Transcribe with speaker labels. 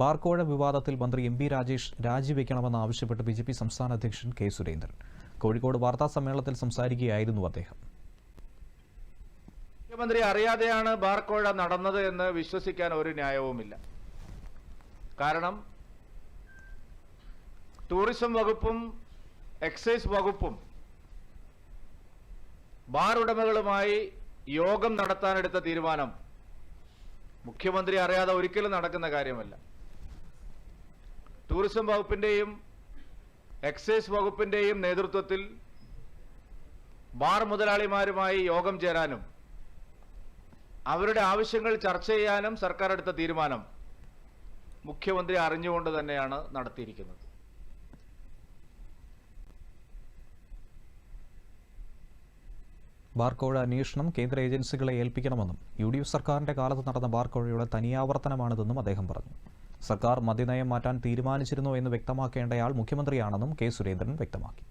Speaker 1: ബാർക്കോഴ വിവാദത്തിൽ മന്ത്രി M P Rajesh രാജിവെക്കണമെന്ന് ആവശ്യപ്പെട്ട് ബി ജെ പി സംസ്ഥാന അധ്യക്ഷൻ കെ സുരേന്ദ്രൻ കോഴിക്കോട് വാർത്താ സമ്മേളനത്തിൽ സംസാരിക്കുകയായിരുന്നു അദ്ദേഹം
Speaker 2: മുഖ്യമന്ത്രി അറിയാതെയാണ് ബാർക്കോഴ നടന്നത് എന്ന് വിശ്വസിക്കാൻ ഒരു ന്യായവുമില്ല കാരണം ടൂറിസം വകുപ്പും എക്സൈസ് വകുപ്പും ബാർ ഉടമകളുമായി യോഗം നടത്താനെടുത്ത തീരുമാനം മുഖ്യമന്ത്രി അറിയാതെ ഒരിക്കലും നടക്കുന്ന കാര്യമല്ല ടൂറിസം വകുപ്പിൻ്റെയും എക്സൈസ് വകുപ്പിൻ്റെയും നേതൃത്വത്തിൽ ബാർ മുതലാളിമാരുമായി യോഗം ചേരാനും അവരുടെ ആവശ്യങ്ങൾ ചർച്ച ചെയ്യാനും സർക്കാർ എടുത്ത തീരുമാനം മുഖ്യമന്ത്രി അറിഞ്ഞുകൊണ്ട് തന്നെയാണ് നടത്തിയിരിക്കുന്നത്
Speaker 1: ബാർക്കോഴ അന്വേഷണം കേന്ദ്ര ഏജൻസികളെ ഏൽപ്പിക്കണമെന്നും യു ഡി എഫ് സർക്കാരിന്റെ കാലത്ത് നടന്ന ബാർക്കോഴയുടെ തനിയാവർത്തനമാണിതെന്നും അദ്ദേഹം പറഞ്ഞു സർക്കാർ മദ്യനയം മാറ്റാൻ തീരുമാനിച്ചിരുന്നു എന്ന് വ്യക്തമാക്കേണ്ടയാൾ മുഖ്യമന്ത്രിയാണെന്നും കെ സുരേന്ദ്രൻ വ്യക്തമാക്കി